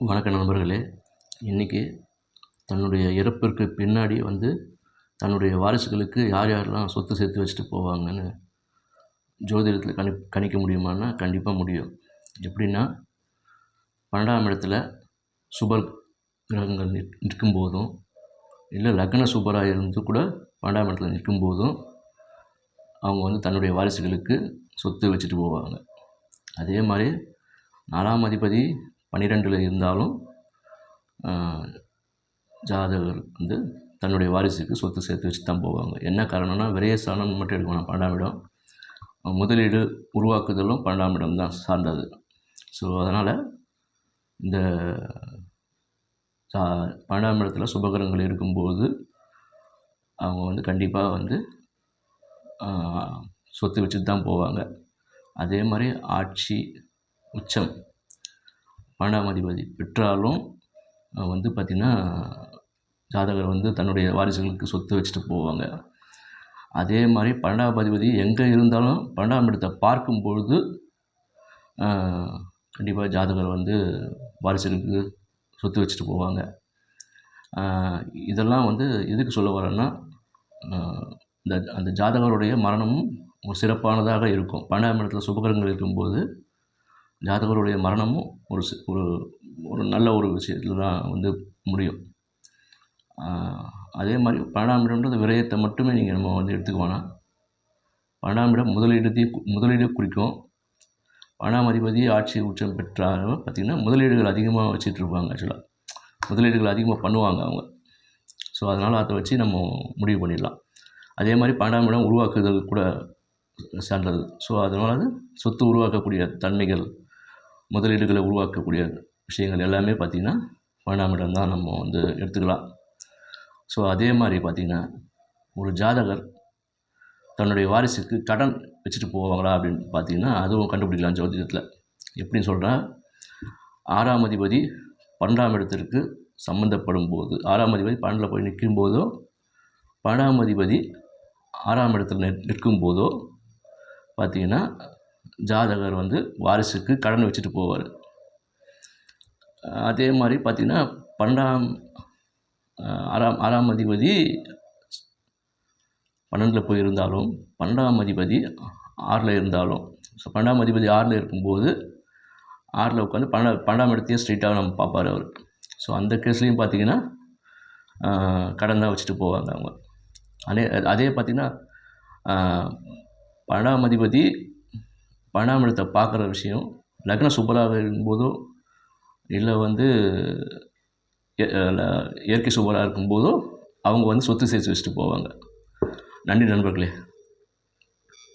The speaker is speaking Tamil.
வணக்க நண்பர்களே. இன்றைக்கி தன்னுடைய இறப்பிற்கு பின்னாடி வந்து தன்னுடைய வாரிசுகளுக்கு யார் யாரெல்லாம் சொத்து சேர்த்து வச்சுட்டு போவாங்கன்னு ஜோதிடத்தில் கணி கணிக்க முடியுமான்னா கண்டிப்பாக முடியும். எப்படின்னா பன்னெண்டாம் இடத்துல சுபர் கிரகங்கள் நிற் நிற்கும் போதும் இல்லை லக்ன சுபராக இருந்து கூட பன்னெண்டாம் இடத்துல நிற்கும் போதும் அவங்க வந்து தன்னுடைய வாரிசுகளுக்கு சொத்து வச்சுட்டு போவாங்க. அதே மாதிரி நாலாம் அதிபதி பன்னிரெண்டில் இருந்தாலும் ஜாதகர் வந்து தன்னுடைய வாரிசுக்கு சொத்து சேர்த்து வச்சு தான் போவாங்க. என்ன காரணம்னா விரயஸ்தானம் மட்டும் எடுக்கணும் பன்னெண்டாம் இடம். முதலீடு உருவாக்குதலும் பன்னெண்டாம் இடம் தான் சார்ந்தது. ஸோ அதனால் இந்த பன்னெண்டாம் இடத்துல சுபகரங்கள் இருக்கும்போது அவங்க வந்து கண்டிப்பாக வந்து சொத்து வச்சுட்டு தான் போவாங்க. அதே மாதிரி ஆட்சி உச்சம். பன்னெண்டாம் அதிபதி பெற்றாலும் வந்து பார்த்திங்கன்னா ஜாதகர் வந்து தன்னுடைய வாரிசுகளுக்கு சொத்து வச்சுட்டு போவாங்க. அதே மாதிரி பன்னெண்டாம் அதிபதி எங்கே இருந்தாலும் பன்னெண்டாம் இடத்தை பார்க்கும் பொழுது கண்டிப்பாக ஜாதகர் வந்து வாரிசுகளுக்கு சொத்து வச்சுட்டு போவாங்க. இதெல்லாம் வந்து எதுக்கு சொல்ல வரேன்னா இந்த அந்த ஜாதகருடைய மரணமும் ஒரு சிறப்பானதாக இருக்கும். பன்னெண்டாம் இடத்துல சுபகரங்கள் இருக்கும்போது ஜாதகருடைய மரணமும் ஒரு ஒரு ஒரு நல்ல ஒரு விஷயத்தில் தான் வந்து முடியும். அதே மாதிரி பன்னெண்டாம் இடம்ன்றது விரயத்தை மட்டுமே நீங்கள் நம்ம வந்து எடுத்துக்க வேணாம். பன்னெண்டாம் இடம் முதலீடுத்தையும் முதலீடு குறிக்கும். பன்னெண்டாம் அதிபதி ஆட்சி உச்சம் பெற்றாலும் பார்த்திங்கன்னா முதலீடுகள் அதிகமாக வச்சிட்ருப்பாங்க ஆக்சுவலாக முதலீடுகள் அதிகமாக பண்ணுவாங்க அவங்க. ஸோ அதனால் அதை வச்சு நம்ம முடிவு பண்ணிடலாம். அதே மாதிரி பன்னெண்டாம் இடம் உருவாக்குதல் கூட சான்றது ஸோ அதனால் சொத்து உருவாக்கக்கூடிய தன்மைகள் முதலீடுகளை உருவாக்கக்கூடிய விஷயங்கள் எல்லாமே பார்த்திங்கன்னா பன்னெண்டாம் இடம் தான் நம்ம வந்து எடுத்துக்கலாம். ஸோ அதே மாதிரி பார்த்திங்கன்னா ஒரு ஜாதகர் தன்னுடைய வாரிசுக்கு கடன் வச்சுட்டு போவாங்களா அப்படின்னு பார்த்தீங்கன்னா அதுவும் கண்டுபிடிக்கலாம் ஜோதிடத்தில். எப்படின்னு சொல்கிறேன் ஆறாம் அதிபதி பன்னெண்டாம் இடத்திற்கு சம்மந்தப்படும் போது ஆறாம் அதிபதி பன்னெண்டில் போய் நிற்கும் போதோ பன்னெண்டாம் அதிபதி ஆறாம் இடத்தில் நிற்கும் போதோ பார்த்திங்கன்னா ஜாதகர் வந்து வாரிசுக்கு கடன் வச்சுட்டு போவார். அதே மாதிரி பார்த்திங்கன்னா பன்னெண்டாம் ஆறாம் ஆறாம் அதிபதி பன்னெண்டில் போய் இருந்தாலும் பன்னெண்டாம் அதிபதி ஆறில் இருந்தாலும் ஸோ பன்னெண்டாம் அதிபதி ஆறில் இருக்கும்போது ஆறில் உட்காந்து பன்ன பன்னெண்டாம் இடத்தையும் ஸ்ட்ரீட்டாக நம்ம பார்ப்பார் அவர். ஸோ அந்த கேஸ்லேயும் பார்த்திங்கன்னா கடன் தான் வச்சுட்டு போவாங்க அவங்க. அதே அதே பார்த்திங்கன்னா பன்னெண்டாம் அதிபதி பன்னெண்டாம் பார்க்குற விஷயம் லக்ன சுபராக இருக்கும்போதோ இல்லை வந்து இயற்கை சுபராக இருக்கும்போதோ அவங்க வந்து சொத்து சேர்த்து வச்சுட்டு போவாங்க. நன்றி நண்பர்களே.